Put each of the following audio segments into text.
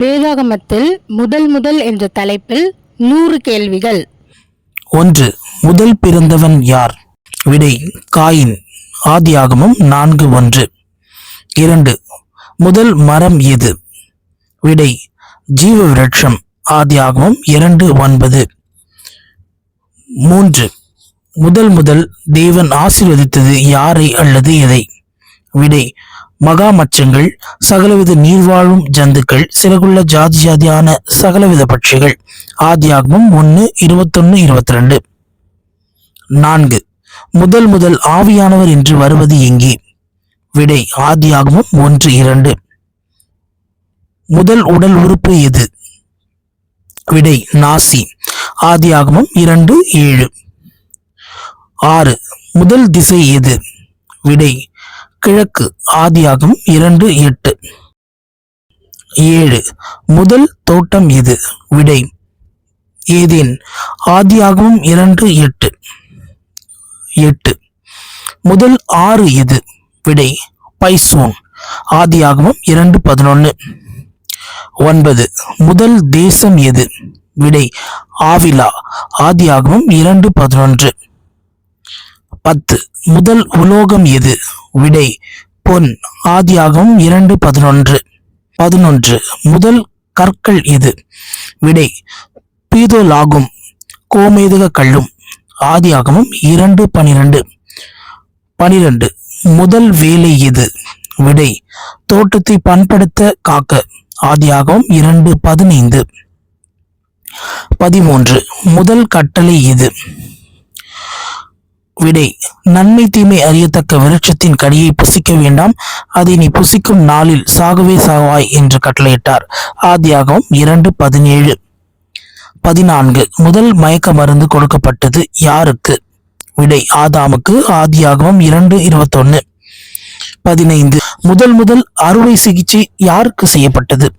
வேதாகமத்தில் முதல் முதல் என்ற தலைப்பில் நூறு கேள்விகள். ஒன்று முதல் பிறந்தவன் யார்? விடை காயின் ஆதியாகமம் நான்கு ஒன்று. இரண்டு முதல் மரம் எது? விடை ஜீவ விரட்சம் ஆதியாகமம் இரண்டு ஒன்பது. மூன்று முதல் முதல் தேவன் ஆசீர்வதித்தது யாரை அல்லது எதை? விடை மகா மச்சங்கள் சகலவித நீர்வாழும் ஜந்துக்கள் சிறகுள்ள ஜாதி ஜாதியான சகலவித பட்சிகள். ஆதியாகமும் ஒன்று இருபத்தொன்னு இருபத்தி ரெண்டு நான்கு. முதல் முதல் ஆவியானவர் என்று வருவது எங்கே? விடை ஆதியாகமும் ஒன்று இரண்டு. முதல் உடல் உறுப்பு எது? விடை நாசி. ஆதியாகமும் இரண்டு ஏழு. ஆறு. முதல் திசை எது? விடை கிழக்கு ஆதியாகம் இரண்டு எட்டு. ஏழு. முதல் தோட்டம் எது? விடை. ஏதேன். ஆதியாகமும் இரண்டு எட்டு. எட்டு. முதல் ஆறு எது? விடை. பைசோன். ஆதியாகவும் இரண்டு பதினொன்று ஒன்பது. முதல் தேசம் எது? விடை. ஆவிலா. ஆதியாகவும் இரண்டு பதினொன்று. பத்து. முதல் உலோகம் எது? விடை பொன் ஆதியாகவும் இரண்டு பதினொன்று. பதினொன்று. முதல் கற்கள் எது? விடை பீதோலாகும் கோமேதக கல்லும் ஆதியாகமும் இரண்டு பனிரெண்டு. பனிரெண்டு. முதல் வேலை எது? விடை தோட்டத்தை பண்படுத்த காக்க ஆதியாகவும் இரண்டு பதினைந்து. பதிமூன்று. முதல் கட்டளை எது? விடை. நன்மை தீமை அறியத்தக்க விருட்சத்தின் கடியை புசிக்க வேண்டாம். அதை நீ புசிக்கும் நாளில் சாகவே சாவாய் என்று கட்டளையிட்டார். ஆதியாகவும் இரண்டு பதினேழு. பதினான்கு. முதல் மயக்க மருந்து கொடுக்கப்பட்டது யாருக்கு? விடை. ஆதாமுக்கு ஆதியாகவும் இரண்டு இருபத்தொன்னு. பதினைந்து. முதல் முதல் அறுவை சிகிச்சை யாருக்கு செய்யப்பட்டது?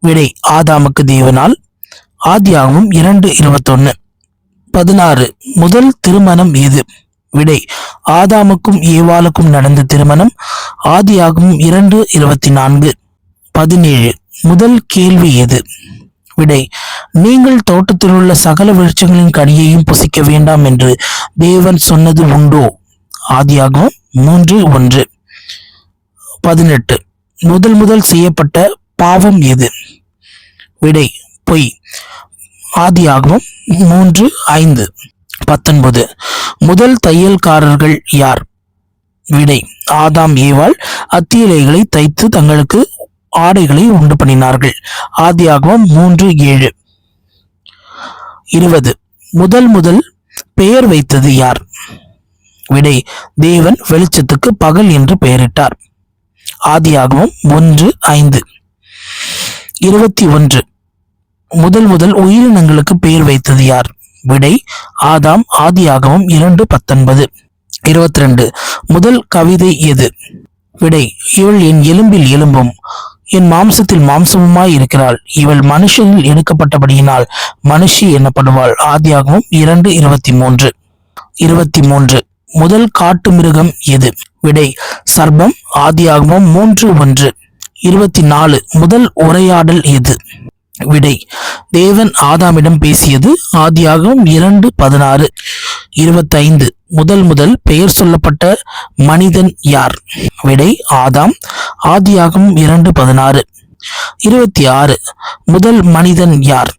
விடை. ஆதாமுக்கு தேவனால். ஆதியாகவும் இரண்டு இருபத்தொன்னு. பதினாறு. முதல் திருமணம் எது விடை ஆதாமுக்கும் ஏவாளுக்கும் நடந்த திருமணம் ஆதியாகும் இரண்டு இருபத்தி நான்கு பதினேழு. முதல் கேள்வி எது விடை நீங்கள் தோட்டத்தில் உள்ள சகல விருட்சங்களின் கனியையும் புசிக்க வேண்டாம் என்று தேவன் சொன்னது உண்டோ? ஆதியாகவும் மூன்று ஒன்று. பதினெட்டு. முதல் முதல் செய்யப்பட்ட பாவம் எது விடை பொய். ஆதியாகவும் மூன்று ஐந்து பத்தொன்பது. முதல் தையல்காரர்கள் யார்? விடை ஆதாம் ஏவாள் அத்தியலைகளை தைத்து தங்களுக்கு ஆடைகளை உண்டு பண்ணினார்கள். ஆதியாகவும் மூன்று ஏழு. இருபது. முதல் முதல் பெயர் வைத்தது யார்? விடை தேவன் வெளிச்சத்துக்கு பகல் என்று பெயரிட்டார். ஆதியாகவும் ஒன்று ஐந்து. இருபத்தி ஒன்று. முதல் முதல் உயிரினங்களுக்கு பெயர் வைத்தது யார்? விடை ஆதாம் ஆதியாகவும் இரண்டு பத்தொன்பது. இருபத்தி ரெண்டு முதல் கவிதை எது? விடை இவள் என் எலும்பில் எலும்பும் என் மாம்சத்தில் மாம்சமுமாய் இருக்கிறாள். இவள் மனுஷனில் எடுக்கப்பட்டபடியினால் மனுஷி எனப்படுவாள். ஆதியாகவும் இரண்டு இருபத்தி மூன்று இருபத்தி மூன்று முதல் காட்டு மிருகம் எது? விடை சர்பம் ஆதியாகவும் மூன்று ஒன்று. இருபத்தி நாலு முதல் உரையாடல் எது? விடை. தேவன் ஆதாமிடம் பேசியது ஆதியாகவும் இரண்டு பதினாறு இருபத்தைந்து. முதல் முதல் பெயர் சொல்லப்பட்ட மனிதன் யார்? விடை ஆதாம் ஆதியாகவும் இரண்டு பதினாறு. இருபத்தி ஆறு முதல் மனிதன் யார்?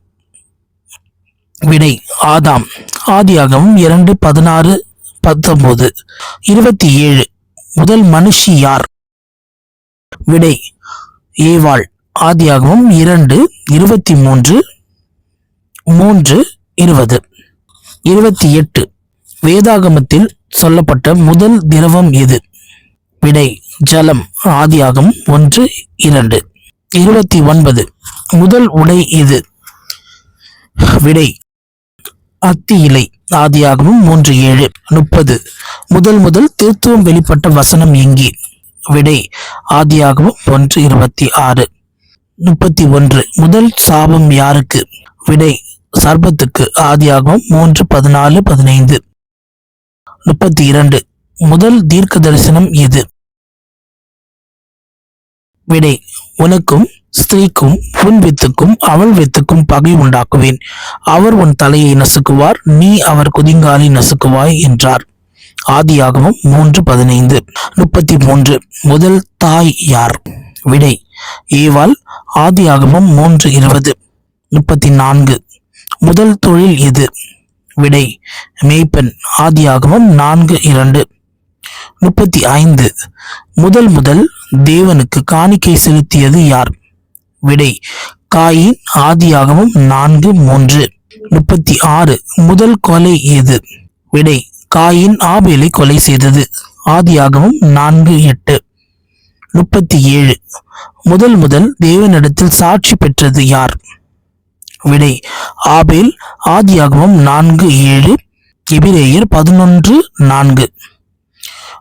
விடை ஆதாம் ஆதியாகவும் இரண்டு பதினாறு பத்தொன்பது. இருபத்தி ஏழு முதல் மனுஷி யார்? விடை ஏவாள் ஆதியாகவும் இரண்டு இருபத்தி மூன்று மூன்று இருபது. இருபத்தி எட்டு. வேதாகமத்தில் சொல்லப்பட்ட முதல் திரவம் எது? விடை ஜலம். ஆதியாகம் ஒன்று இரண்டு. இருபத்தி ஒன்பது. முதல் உடை எது? விடை அத்தி இலை ஆதியாகவும் மூன்று ஏழு முப்பது. முதல் முதல் திருத்துவம் வெளிப்பட்ட வசனம் எங்கே? விடை ஆதியாகவும் ஒன்று இருபத்தி ஆறு. முப்பத்தி ஒன்று. முதல் சாபம் யாருக்கு? விடை சர்பத்துக்கு ஆதியாகவும் மூன்று பதினாலு பதினைந்து. முப்பத்தி இரண்டு. முதல் தீர்க்க தரிசனம் எது? விடை உனக்கும் ஸ்திரீக்கும் உன் வித்துக்கும் அவள் வித்துக்கும் பகை உண்டாக்குவேன். அவர் உன் தலையை நசுக்குவார் நீ அவர் குதிங்காலை நசுக்குவாய் என்றார். ஆதியாகவும் மூன்று பதினைந்து. முப்பத்தி மூன்று. முதல் தாய் யார்? விடை ஏவாள் ஆதியாகமம் மூன்று இருபது முப்பத்தி நான்கு முதல் தொழில் எது விடை மேய்ப்பன். ஆதியாகமம் நான்கு இரண்டு முப்பத்தி ஐந்து முதல் முதல் தேவனுக்கு காணிக்கை செலுத்தியது யார்? விடை காயின் ஆதியாகமும் நான்கு மூன்று முப்பத்தி ஆறு முதல் கொலை எது விடை காயின் ஆபேலை கொலை செய்தது. ஆதியாகவும் நான்கு எட்டு. முப்பத்தி ஏழு. முதல் முதல் தேவனிடத்தில் சாட்சி பெற்றது யார்? விடை ஆபேல் ஆதியாகமம் நான்கு ஏழு எபிரேயர் பதினொன்று நான்கு.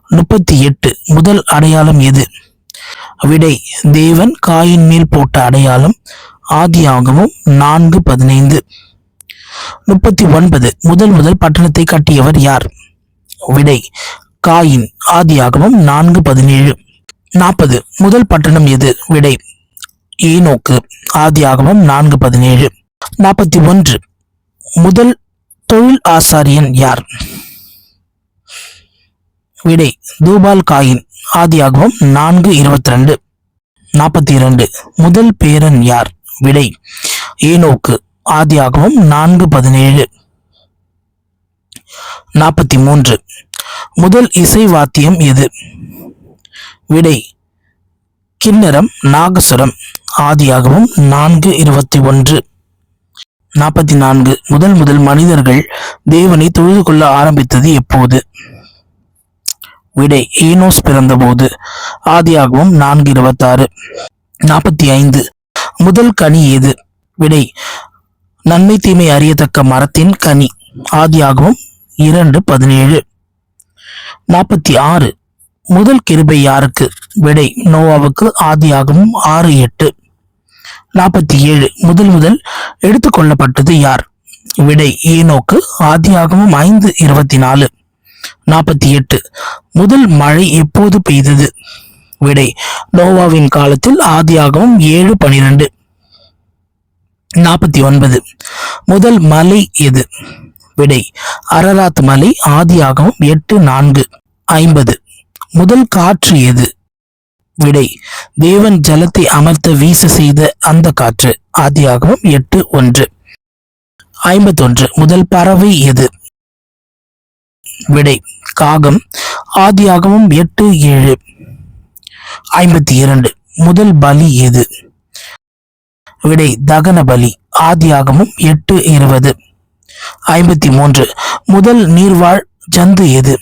முப்பத்தி எட்டு. முதல் அடையாளம் எது? விடை தேவன் காயின் மேல் போட்ட அடையாளம் ஆதியாகமும் நான்கு பதினைந்து. முப்பத்தி ஒன்பது. முதல் முதல் பட்டணத்தை கட்டியவர் யார்? விடை காயின் ஆதியாகமும் நான்கு பதினேழு. நாற்பது. முதல் பட்டணம் எது? விடை. ஈனோக்கு ஆதியாகமம் நான்கு பதினேழு. நாற்பத்தி ஒன்று. முதல் தொழில் ஆசாரியன் யார்? விடை. தூபால் காயின். ஆதியாகவும் நான்கு இருபத்தி ரெண்டு நாற்பத்தி இரண்டு. முதல் பேரன் யார்? விடை. ஏனோக்கு. ஆதியாகவும் நான்கு பதினேழு. நாற்பத்தி மூன்று. முதல் இசை வாத்தியம் எது? விடை. கிண்ணரம் நாகசுரம் ஆதியாகவும் நான்கு இருபத்தி ஒன்று. நாற்பத்தி நான்கு. முதல் முதல் மனிதர்கள் தேவனை தொழுது கொள்ள ஆரம்பித்தது எப்போது? விடை. ஈனோஸ் பிறந்தபோது. ஆதியாகவும் நான்கு இருபத்தாறு. நாற்பத்தி ஐந்து. முதல் கனி எது விடை. நன்மை தீமை அறியத்தக்க மரத்தின் கனி. ஆதியாகவும் இரண்டு பதினேழு. நாற்பத்தி ஆறு. முதல் கிருபை யாருக்கு விடை நோவாவுக்கு ஆதியாகவும் ஆறு எட்டு. நாற்பத்தி ஏழு முதல் முதல் எடுத்துக்கொள்ளப்பட்டது யார்? விடை ஏனோக்கு ஆதியாகவும் ஐந்து இருபத்தி நாலு நாற்பத்தி எட்டு முதல் மழை எப்போது பெய்தது? விடை நோவாவின் காலத்தில் ஆதியாகவும் ஏழு பனிரெண்டு. நாற்பத்தி ஒன்பது முதல் மலை எது? விடை அரராத் மலை ஆதியாகவும் எட்டு நான்கு. ஐம்பது. முதல் காற்று எது? விடை தேவன் ஜலத்தை அமர்த்த வீச செய்த அந்த காற்று. ஆதியாகவும் எட்டு ஒன்று. ஐம்பத்தொன்று. முதல் பறவை எது? விடை காகம். ஆதியாகவும் எட்டு ஏழு. ஐம்பத்தி இரண்டு முதல் பலி எது? விடை தகன பலி. ஆதியாகமும் எட்டு இருபது. ஐம்பத்தி மூன்று முதல் நீர்வாழ் ஜந்து எது?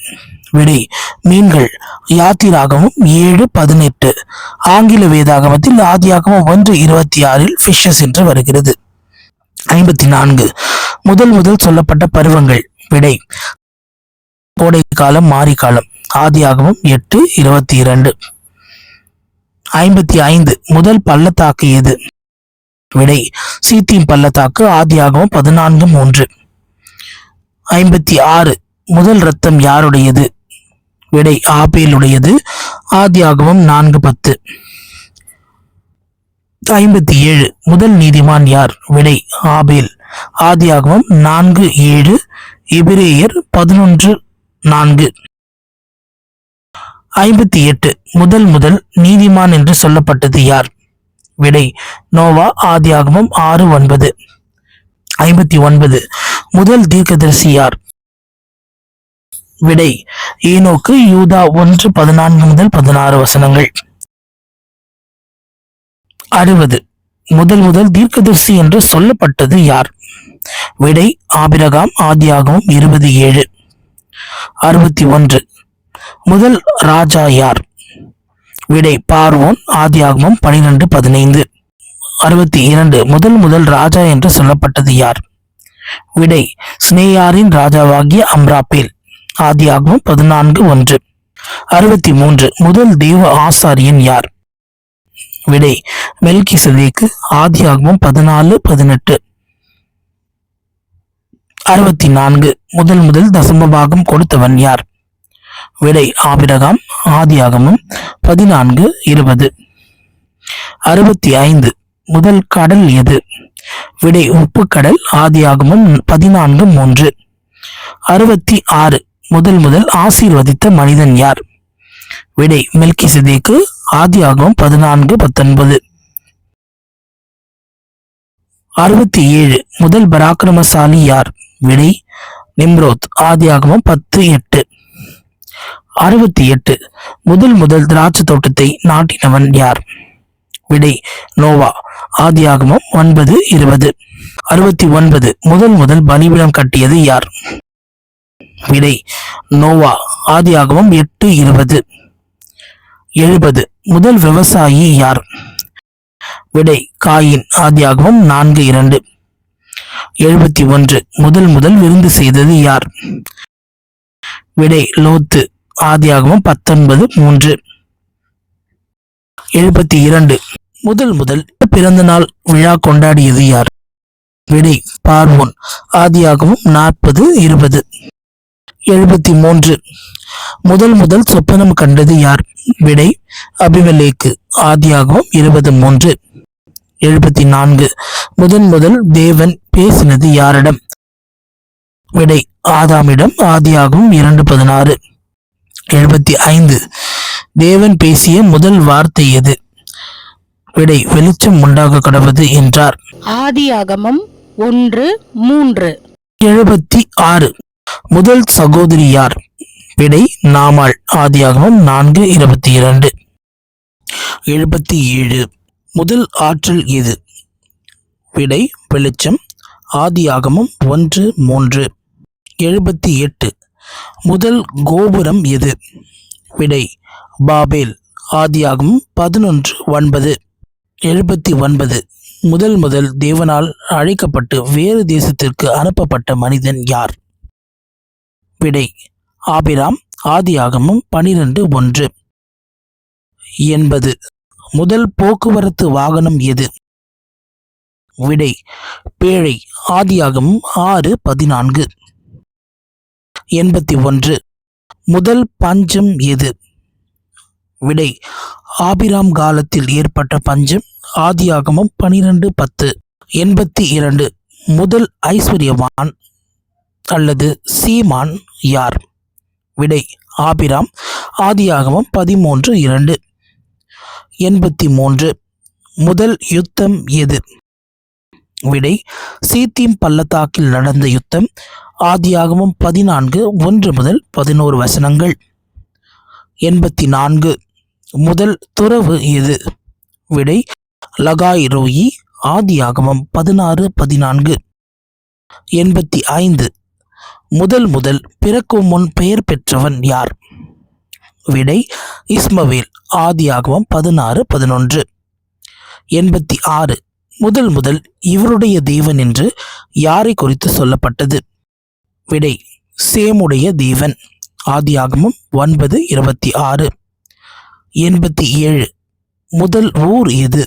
விடை. மீன்கள் யாத்திராகமும் ஏழு பதினெட்டு. ஆங்கில வேதாகமத்தில் ஆதியாகமம் ஒன்று இருபத்தி ஆறில் ஃபிஷஸ் என்று வருகிறது. ஐம்பத்தி நான்கு முதல் முதல் சொல்லப்பட்ட பருவங்கள். விடை. கோடை காலம் மாறி காலம் ஆதியாகமும் எட்டு இருபத்தி இரண்டு ஐம்பத்தி ஐந்து. முதல் பள்ளத்தாக்கு எது? விடை. சீத்தீம் பள்ளத்தாக்கு ஆதியாகவும் பதினான்கு மூன்று. ஐம்பத்தி ஆறு. முதல் ரத்தம் யாருடையது? விடை ஆபேலுடையது ஆதியாகமம் நான்கு பத்து. ஐம்பத்தி ஏழு முதல் நீதிமான் யார்? விடை ஆபேல் ஆதியாகவும் நான்கு ஏழு. எபிரேயர் பதினொன்று நான்கு. ஐம்பத்தி எட்டு முதல் முதல் நீதிமான் என்று சொல்லப்பட்டது யார்? விடை நோவா ஆதியாகமம் ஆறு ஒன்பது. ஐம்பத்தி ஒன்பது. முதல் தீர்க்கதரிசி யார்? விடை. ஈனோக்கு யூதா ஒன்று பதினான்கு முதல் பதினாறு வசனங்கள். அறுபது. முதல் முதல் தீர்க்கதரிசி என்று சொல்லப்பட்டது யார்? விடை ஆபிரகாம் ஆதியாகவும் இருபது ஏழு. அறுபத்தி ஒன்று. முதல் ராஜா யார்? விடை பார்வோன் ஆதியாகமும் பனிரெண்டு பதினைந்து. அறுபத்தி இரண்டு. முதல் முதல் ராஜா என்று சொல்லப்பட்டது யார்? விடை ஸ்னேயாரின் ராஜாவாகிய அம்ராபேல் ஆதியாகவும் பதினான்கு ஒன்று. அறுபத்தி மூன்று முதல் தெய்வ ஆசாரியன் யார்? விடை மெல்கி சதேக்கு ஆதியாகவும் பதினாலு பதினெட்டு. அறுபத்தி நான்கு முதல் முதல் தசமபாகம் கொடுத்தவன் யார்? விடை ஆபிரகாம் ஆதியாகமும் பதினான்கு இருபது. அறுபத்தி ஐந்து முதல் கடல் எது? விடை உப்பு கடல் ஆதியாகமும் பதினான்கு மூன்று. அறுபத்தி ஆறு. முதல் முதல் ஆசீர்வதித்த மனிதன் யார்? விடை மெல்கிசதேக்கு ஆதியாகமம் பதினான்கு பத்தொன்பது. அறுபத்தி ஏழு முதல் பராக்கிரமசாலி யார்? விடை நிம்ரோத் ஆதியாகமம் பத்து எட்டு. அறுபத்தி எட்டு முதல் முதல் திராட்சை தோட்டத்தை நாட்டினவன் யார்? விடை நோவா ஆதியாகமம் ஒன்பது இருபது. அறுபத்தி ஒன்பது முதல் முதல் பலிபீடம் கட்டியது யார்? விடை. நோவா ஆதியாகவும் எட்டு இருபது. எழுபது. முதல் விவசாயி யார்? விடை காயின் ஆதியாகவும் நான்கு இரண்டு. எழுபத்தி ஒன்று. முதல் முதல் விருந்து செய்தது யார்? விடை லோத்து ஆதியாகவும் பத்தொன்பது மூன்று. எழுபத்தி இரண்டு. முதல் முதல் பிறந்த நாள் விழா கொண்டாடியது யார்? விடை பார்வோன் ஆதியாகவும் நாற்பது இருபது. எழுபத்தி மூன்று. முதல் முதல் சொப்பனம் கண்டது யார்? விடை அபிமெலேக்கு. ஆதியாகமம் இருபது மூன்று. எழுபத்தி நான்கு. முதன் முதல் தேவன் பேசினது யாரிடம்? விடை ஆதாமிடம். ஆதியாகமம் இரண்டு பதினாறு. எழுபத்தி ஐந்து. தேவன் பேசிய முதல் வார்த்தை எது? விடை வெளிச்சம் உண்டாக கடவது என்றார். ஆதியாகமம் ஒன்று மூன்று. எழுபத்தி ஆறு. முதல் சகோதரி யார்? விடை நாமாள் ஆதியாகமம் நான்கு இருபத்தி இரண்டு. எழுபத்தி ஏழு. முதல் ஆற்றல் எது? விடை வெளிச்சம் ஆதியாகமம் ஒன்று மூன்று. எழுபத்தி எட்டு. முதல் கோபுரம் எது? விடை பாபேல் ஆதியாகமம் பதினொன்று ஒன்பது. எழுபத்தி ஒன்பது. முதல் முதல் தேவனால் அழைக்கப்பட்டு வேறு தேசத்திற்கு அனுப்பப்பட்ட மனிதன் யார்? விடை. ஆபிராம் ஆதியாகமும் பனிரெண்டு ஒன்று. எண்பது முதல் போக்குவரத்து வாகனம் எது? விடை. பேழை ஆதியாகமும் ஆறு பதினான்கு. எண்பத்தி ஒன்று. முதல் பஞ்சம் எது? விடை. ஆபிராம் காலத்தில் ஏற்பட்ட பஞ்சம் ஆதியாகமும் பனிரெண்டு பத்து. எண்பத்தி இரண்டு. முதல் ஐஸ்வர்யவான் அல்லது சீமான் யார்? விடை ஆபிராம் ஆதியாகமம் பதிமூன்று இரண்டு. எண்பத்தி மூன்று முதல் யுத்தம் எது? விடை சீத்தீம் பள்ளத்தாக்கில் நடந்த யுத்தம் ஆதியாகமம் பதினான்கு ஒன்று முதல் பதினோரு வசனங்கள். எண்பத்தி நான்கு முதல் துறவு எது? விடை லகாய் ரோயி ஆதியாகமம் பதினாறு பதினான்கு. எண்பத்தி ஐந்து. முதல் முதல் பிறக்கும் முன் பெயர் பெற்றவன் யார்? விடை இஸ்மவேல் ஆதியாகவம் பதினாறு பதினொன்று. எண்பத்தி ஆறு. முதல் முதல் இவருடைய தேவன் என்று யாரை குறித்து சொல்லப்பட்டது? விடை சேமுடைய தேவன். ஆதியாகமம் ஒன்பது இருபத்தி ஆறு. எண்பத்தி ஏழு. முதல் ஊர் எது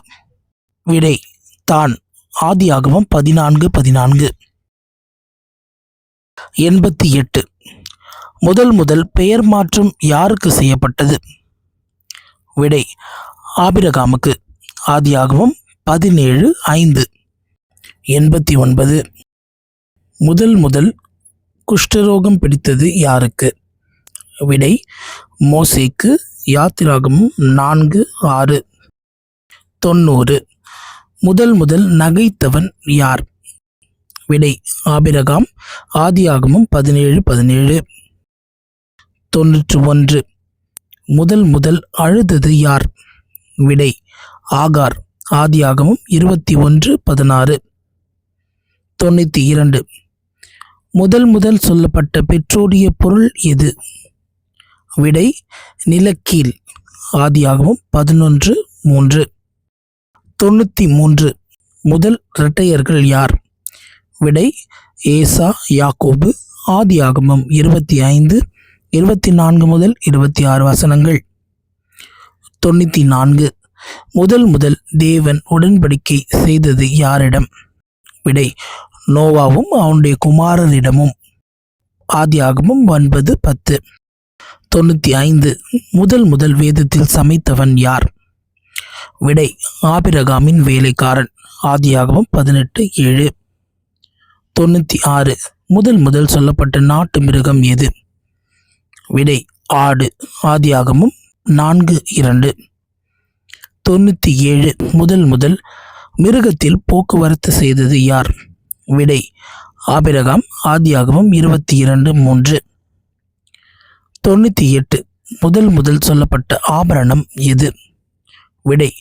விடை தான். ஆதியாகமும் பதினான்கு பதினான்கு. எண்பத்தி எட்டு. முதல் முதல் பெயர் மாற்றம் யாருக்கு செய்யப்பட்டது? விடை ஆபிரகாமுக்கு. ஆதியாகவும் பதினேழு ஐந்து. எண்பத்தி ஒன்பது. முதல் முதல் குஷ்டரோகம் பிடித்தது யாருக்கு? விடை மோசேக்கு யாத்திராகமும் நான்கு ஆறு. தொண்ணூறு. முதல் முதல் நகைத்தவன் யார்? விடை ஆபிரகாம் ஆதியாகமும் பதினேழு பதினேழு. தொன்னூற்று ஒன்று. முதல் முதல் அழுதது யார்? விடை ஆகார் ஆதியாகமும் இருபத்தி ஒன்று பதினாறு. தொண்ணூற்றி இரண்டு. முதல் முதல் சொல்லப்பட்ட பெற்றோரிய பொருள் எது? விடை நிலக்கீழ் ஆதியாகவும் பதினொன்று மூன்று. தொண்ணூற்றி மூன்று. முதல் இரட்டையர்கள் யார்? விடை ஏசா யாக்கோபு ஆதியாகமம் இருபத்தி ஐந்து இருபத்தி நான்கு முதல் இருபத்தி ஆறு வசனங்கள். தொண்ணூற்றி நான்கு. முதல் முதல் தேவன் உடன்படிக்கை செய்தது யாரிடம்? விடை நோவாவும் அவனுடைய குமாரரிடமும். ஆதியாகமும் ஒன்பது பத்து. தொண்ணூற்றி ஐந்து. முதல் முதல் வேதத்தில் சமைத்தவன் யார்? விடை ஆபிரகாமின் வேலைக்காரன். ஆதியாகமம் பதினெட்டு ஏழு. தொண்ணூற்றி ஆறு. முதல் முதல் சொல்லப்பட்ட நாட்டு மிருகம் எது? விடை ஆடு. ஆதியாகமும் நான்கு இரண்டு. தொண்ணூற்றி ஏழு. முதல் முதல் மிருகத்தில் போக்குவரத்து செய்தது யார்? விடை ஆபிரகாம். ஆதியாகமும் இருபத்தி இரண்டு மூன்று. தொண்ணூற்றி எட்டு. முதல் முதல் சொல்லப்பட்ட ஆபரணம் எது? விடை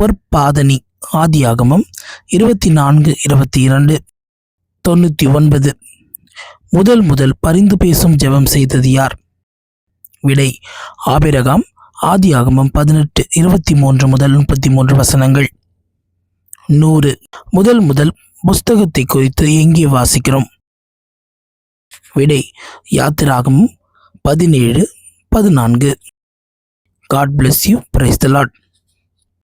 பொற்பாதனி ஆதியாகமம் இருபத்தி நான்கு இருபத்தி இரண்டு. தொண்ணூற்றி ஒன்பது. முதல் முதல் பரிந்து பேசும் ஜெபம் செய்தது யார்? விடை ஆபிரகாம் ஆதியாகமம் பதினெட்டு இருபத்தி மூன்று முதல் முப்பத்தி மூன்று வசனங்கள். நூறு. முதல் முதல் புஸ்தகத்தை குறித்து எங்கே வாசிக்கிறோம்? விடை யாத்திராகமும் பதினேழு பதினான்கு. God bless you praise the Lord